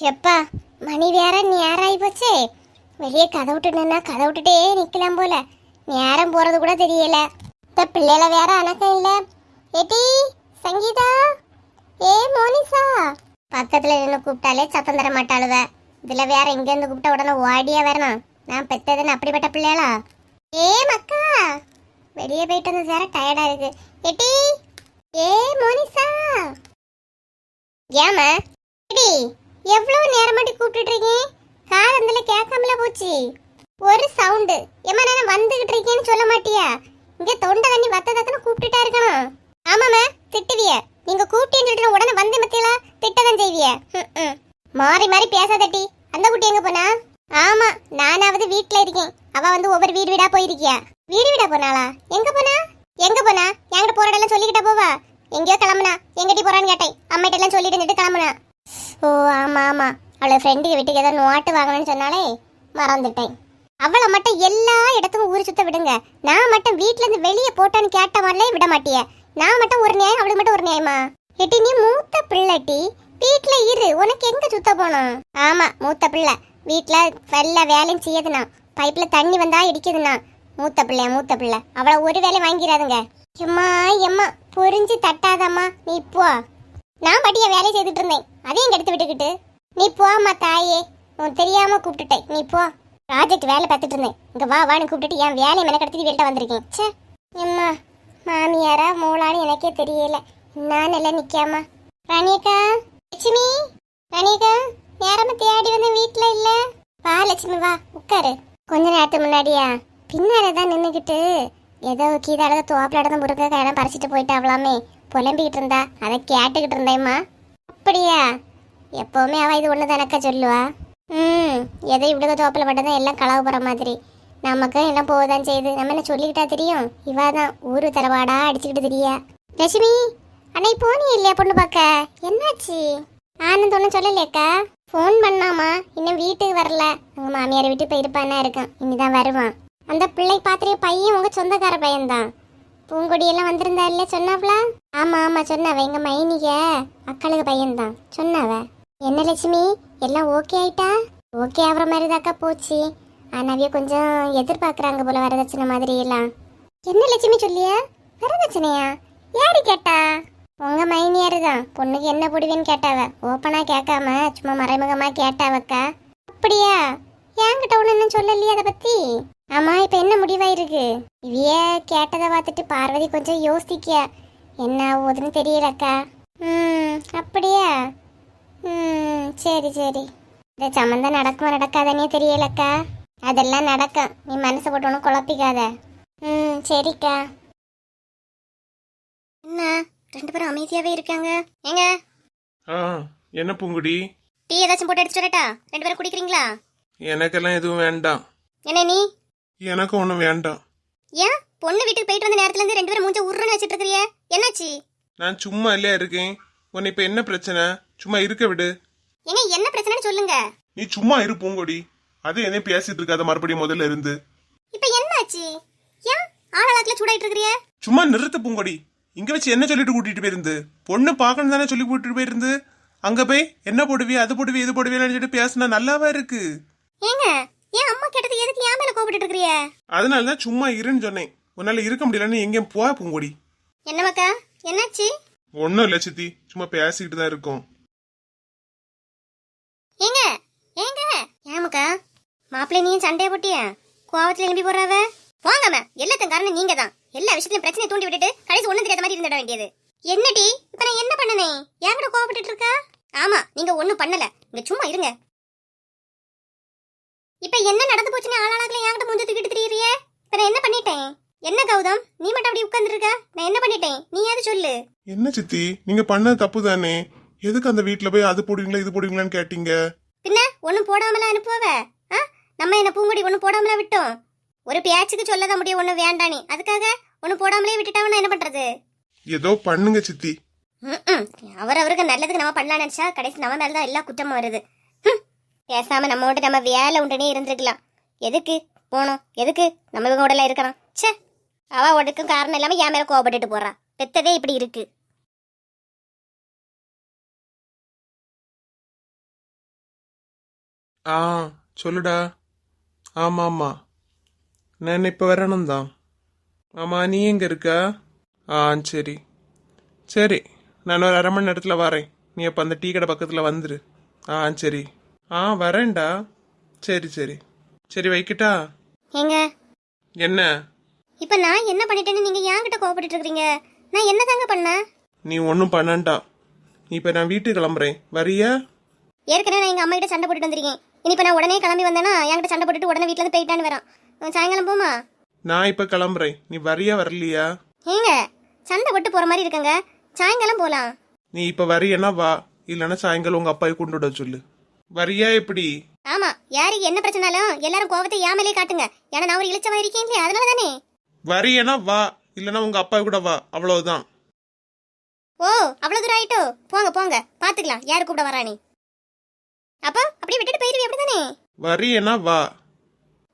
எப்பா மணி வேற நேராகி போச்சே. வெளியே கதை விட்டுனா கதை விட்டுட்டே நிற்கலாம் போல. நேரம் போறது கூட தெரியல. இந்த பிள்ளைல வேற அணக்கம் இல்ல. ஏட்டி சங்கீதா? ஏ மோனிசா? பக்கத்துல நின்று கூப்பிட்டாலே சத்தம் தர மாட்டாளுவ. இதுல வேற இங்க இருந்து கூப்பிட்ட உடனே ஓடியா வரணும் நான். பெத்ததுன்னு அப்படிப்பட்ட பிள்ளைகளா ஏ மக்கா! வெளியே போயிட்டு வந்து வேற டயர்டா இருக்கு. ஏட்டி ஏ மோனிசா! ஏமா எடி எவ்வளவு நேரமாட்டி கூப்பிட்டுட்டு இருக்கீங்க? காதந்தில கேட்காமல போச்சு. ஒரு சவுண்டு. ஏமா நான் வந்துகிட்டு இருக்கேன்னு சொல்ல மாட்டியா? இங்க தொண்டை தண்ணி வத்ததக்குன்னு கூப்பிட்டுட்டா இருக்கணும் ஆமாம்மா திட்டுவிய. நீங்க கூப்பிட்டேன்னு சொல்லிட்டு உடனே வந்து மத்தியலா திட்டதான் செய்விய. ம், மாறி மாறி பேசாதட்டி அந்த குட்டி எங்க போனா? ஆமா நானாவது வீட்ல இருக்கேன். அவ வந்து ஒவ்வொரு வீடு வீடா போயிருக்கியா? வீடு வீடா போனாளா? எங்க போனா? எங்க போனா? என்கிட்ட போறடெல்லாம் இடம்லாம் சொல்லிக்கிட்டா போவா? எங்கேயோ கிளம்புனா. எங்கிட்ட போறான்னு கேட்டேன். அம்மிட்ட எல்லாம் சொல்லிட்டு இருந்துட்டு கிளம்புனா. ஓ ஆமா ஆமா. அவளை ஃப்ரெண்டுக்கு வீட்டுக்கு ஏதாவது நோட்டு வாங்கணும்னு சொன்னாலே மறந்துட்டேன். அவளை மட்டும் எல்லா இடத்துக்கும் ஊர் சுத்த விடுங்க. நான் மட்டும் வீட்டிலேருந்து இருந்து வெளியே போட்டான்னு கேட்ட மாதிரிலே விட மாட்டிய. நான் மட்டும் ஒரு நியாயம் அவளுக்கு மட்டும் ஒரு நியாயமா? எட்டி நீ மூத்த பிள்ளைட்டி வீட்டில் இரு. உனக்கு எங்க சுத்த போனோம் ஆமா மூத்த பிள்ளை. வீட்டில் வெள்ள வேலையும் செய்யுதுண்ணா பைப்ல தண்ணி வந்தா இடிக்குதுண்ணா மூத்த பிள்ளையா மூத்த பிள்ளை? அவளை ஒரு வேலை வாங்கிடாதுங்க. எம்மா எம்மா புரிஞ்சு தட்டாதம்மா. நீ இப்போ நான் படிய வேலை செய்துட்டு இருந்தேன். அதையும் கெடுத்து விட்டுக்கிட்டு. நீ போம்மா தாயே. உன் தெரியாம கூப்பிட்டுட்டேன். நீ போ. ப்ராஜெக்ட் வேலை பார்த்துட்டு இருந்தேன். இங்க வா வான்னு கூப்பிட்டுட்டு என் வேலையை மேலே கடத்திட்டு வீட்டை வந்திருக்கேன். ச்சே. எம்மா மாமியாரா மூளான்னு எனக்கே தெரியல. நான் எல்லாம் நிக்காமா. ரணிகா லட்சுமி ரணிகா நேரமா தேடி வந்து வீட்ல இல்ல? வா லட்சுமி வா உட்காரு. கொஞ்ச நேரத்துக்கு முன்னாடியா? பின்னால தான் நின்றுக்கிட்டு ஏதோ கீதால தோப்பில் இடத்த முருங்க கையெல்லாம் பறிச்சிட்டு போயிட்டாவலாமே புலம்பிக்கிட்டு இருந்தா அதை கேட்டுக்கிட்டு இருந்தேம்மா அப்படியா? எப்போவுமே அவள் இது ஒன்று தானக்கா சொல்லுவா? ம் எதை இவ்வளோ தோப்பில் மட்டும்தான் எல்லாம் களவு போகிற மாதிரி. நமக்கு என்ன போகதான் செய்யுது. நம்ம என்ன சொல்லிக்கிட்டா தெரியும்? இவா தான் ஊரு தரவாடா அடிச்சுக்கிட்டு தெரியா. லட்சுமி அன்னை போனி இல்லையா பொண்ணு பார்க்க? என்னாச்சு? ஆனந்த் ஒன்றும் சொல்லலையாக்கா? ஃபோன் பண்ணாமா? இன்னும் வீட்டுக்கு வரல. உங்கள் மாமியார் வீட்டுக்கு போயிருப்பானா இருக்கான் இனிதான் வருவான். அந்த பிள்ளை பார்த்துட்டு பையன் உங்கள் சொந்தக்கார பையன்தான். பூங்கொடியெல்லாம் வந்திருந்தா இல்ல சொன்னாப்ல? ஆமா ஆமா சொன்னாவ. எங்க மைனிக அக்களுக்கு பையன்தான். சொன்னாவ. என்ன லட்சுமி எல்லாம் ஓகே ஆயிட்டா? ஓகே ஆகுற மாதிரி தாக்கா போச்சு. ஆனாவே கொஞ்சம் எதிர்பார்க்கறாங்க போல வரதட்சணை மாதிரி எல்லாம் என்ன லட்சுமி சொல்லியா? வரதட்சணையா? யாரு கேட்டா? உங்க மைனியாரு தான் பொண்ணுக்கு என்ன போடுவேன்னு கேட்டாவ. ஓப்பனா கேட்காம சும்மா மறைமுகமா கேட்டாவக்கா. அப்படியா? என்கிட்ட ஒண்ணு இன்னும் சொல்லலையே அதை பத்தி. ஆமா இப்ப என்ன முடிவாயிருக்கு? இவிய கேட்டதை பார்த்துட்டு பார்வதி கொஞ்சம் யோசிக்க என்ன ஆகுதுன்னு தெரியலக்கா. ம் அப்படியா? ம் சரி சரி. இந்த சம்மந்தம் நடக்குமா நடக்காதனே தெரியலக்கா. அதெல்லாம் நடக்கும். நீ மனசை போட்டு ஒன்றும் குழப்பிக்காத. ம் சரிக்கா. என்ன ரெண்டு பேரும் அமைதியாவே இருக்காங்க. ஏங்க? ஆ என்ன பூங்குடி? டீ ஏதாச்சும் போட்டு அடிச்சு வரட்டா? ரெண்டு பேரும் குடிக்கிறீங்களா? எனக்கெல்லாம் எதுவும் வேண்டாம். என்ன நீ? எனக்கு ஒன்றும் வேண்டாம். ஏன்? பொண்ணு வீட்டுக்கு போயிட்டு வந்த நேரத்துல இருந்து ரெண்டு பேரும் மூஞ்ச உருன்னு வச்சிட்டு இருக்கிறிய என்னாச்சு? நான் சும்மா இல்லையா இருக்கேன்? உன்னை இப்போ என்ன பிரச்சனை? சும்மா இருக்க விடு. ஏங்க என்ன பிரச்சனைன்னு சொல்லுங்க. நீ சும்மா இரு பூங்கொடி. அது என்ன பேசிட்டு இருக்காத மறுபடியும் முதல்ல இருந்து. இப்ப என்னாச்சு? ஏன் ஆளாளாக்குல சூடாயிட்டு இருக்கிறிய சும்மா நிறுத்து பூங்கொடி. இங்க வச்சு என்ன சொல்லிட்டு கூட்டிட்டு போயிருந்து? பொண்ணு பார்க்கணும் தானே சொல்லி கூட்டிட்டு போயிருந்து? அங்க போய் என்ன போடுவிய அது போடுவிய இது போடுவியன்னு சொல்லிட்டு பேசினா நல்லாவா இருக்கு? ஏங்க ஏன் அம்மா கேட்டது எதுக்கு ஏன் மேல கோபிட்டு இருக்கிறிய? அதனால தான் சும்மா இருன்னு சொன்னேன். உன்னால இருக்க முடியலன்னு எங்கேயும் போ பூங்கொடி. என்ன மக்கா என்னாச்சு? ஒன்றும் இல்லை சித்தி. சும்மா பேசிக்கிட்டு தான் இருக்கோம். ஏங்க? ஏங்க? ஏமக்கா? மாப்பிள்ளை நீயும் சண்டைய போட்டிய? கோவத்துல எழுப்பி போறாவ? போங்கம்மா எல்லாத்துக்கும் காரணம் நீங்க தான் எல்லா விஷயத்திலும் பிரச்சனையை தூண்டி விட்டுட்டு கடைசி ஒண்ணு தெரியாத மாதிரி இருந்துட வேண்டியது. என்னடி? இப்ப நான் என்ன பண்ணனே? ஏன் கூட கோவப்பட்டுட்டு இருக்கா? ஆமா நீங்க ஒண்ணும் பண்ணல. இங்க சும்மா இருங்க. இப்ப என்ன நடந்து போச்சுன்னு ஆளாளாக்கல என்கிட்ட மூஞ்ச தூக்கிட்டு திரியுறியே? இப்ப நான் என்ன பண்ணிட்டேன்? என்ன கௌதம்? நீ மட்டும் அப்படி உட்கார்ந்து இருக்க நான் என்ன பண்ணிட்டேன்? நீ யாரு சொல்லு? என்ன சித்தி? நீங்க பண்ணது தப்பு தானே எதுக்கு அந்த வீட்ல போய் அது போடுவீங்களா இது போடுவீங்களான்னு கேட்டீங்க? பின்ன ஒன்றும் போடாமலா அனுப்புவ? நம்ம என்ன பூங்குடி ஒன்றும் போடாமலா விட்டோம்? ஒரு பேச்சுக்கு சொல்லதான் முடியும் ஒன்றும் வேண்டானே அதுக்காக ஒன்றும் போடாமலே விட்டுட்டாங்கன்னா என்ன பண்றது? ஏதோ பண்ணுங்க சித்தி. அவர் அவருக்கு நல்லதுக்கு நம்ம பண்ணலாம் நினைச்சா கடைசி நம்ம மேல தான் எல்லா குற்றமும் வருது. பேசாமல் பேசாம நம்ம விட்டு நம்ம வேலை உண்டுனே இருந்திருக்கலாம். எதுக்கு? போனோம் எதுக்கு? நம்ம இவங்க உடல இருக்கிறோம் சே அவ உடக்கும் காரணம் இல்லாம என் மேல கோவப்பட்டுட்டு போறா. பெத்ததே இப்படி இருக்கு. ஆ சொல்லுடா. ஆமா ஆமா. நான் இப்போ வரணும் தான் ஆமா நீ எங்க இருக்கா? ஆ சரி. சரி நான் ஒரு அரை மணி நேரத்தில் வரேன். நீ அப்போ அந்த டீ கடை பக்கத்தில் வந்துரு. ஆ சரி. ஆ வரேன்டா. சரி சரி. சரி வைக்கட்டா. ஏங்க? என்ன? இப்போ நான் என்ன பண்ணிட்டேன்னு நீங்க என்கிட்ட கோவப்பட்டு இருக்கீங்க நான் என்ன தாங்க பண்ணேன் நீ ஒன்றும் பண்ணண்டா. இப்போ நான் வீட்டுக்கு கிளம்புறேன். வரியா? ஏற்கனவே நான் எங்க அம்மா கிட்ட சண்டை போட்டுட்டு வந்திருக்கேன். இனிப்ப நான் உடனே கிளம்பி வந்தேன்னா என்கிட்ட சண்டை போட்டுட்டு உடனே வீட்டுல இருந்து போயிட்டான்னு வரான். சாயங்காலம் போமா? நான் இப்போ கிளம்புறேன். நீ வரியா வரலையா? ஏங்க சண்டை போட்டு போற மாதிரி இருக்குங்க. சாயங்காலம் போலாம். நீ இப்போ வரியன்னா வா. இல்லைன்னா சாயங்காலம் உங்கள் அப்பாவை கொண்டு விட சொல்லு. வரியா எப்படி ஆமா யாருக்கு என்ன பிரச்சனாலும் எல்லாரும் கோவத்தை யாமலே காட்டுங்க. ஏன்னா நான் ஒரு இழிச்சவா இருக்கேன் இல்லையா? அதனால தானே? வரியனா வா இல்லைன்னா உங்க அப்பா கூட வா அவ்வளவுதான். ஓ அவ்வளவு தூரம் ஆயிட்டோ? போங்க போங்க பாத்துக்கலாம். யாரு கூப்பிட வரானே அப்போ அப்படியே விட்டுட்டு போயிருவி அப்படிதானே வரியனா வா.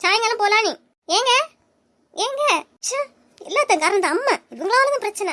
சாயங்காலம் போலாம் நீ. ஏங்க? ஏங்க? ச்சே, எல்லாத்தையும் காரணம் அம்மா. இவங்களால தான் பிரச்சனை.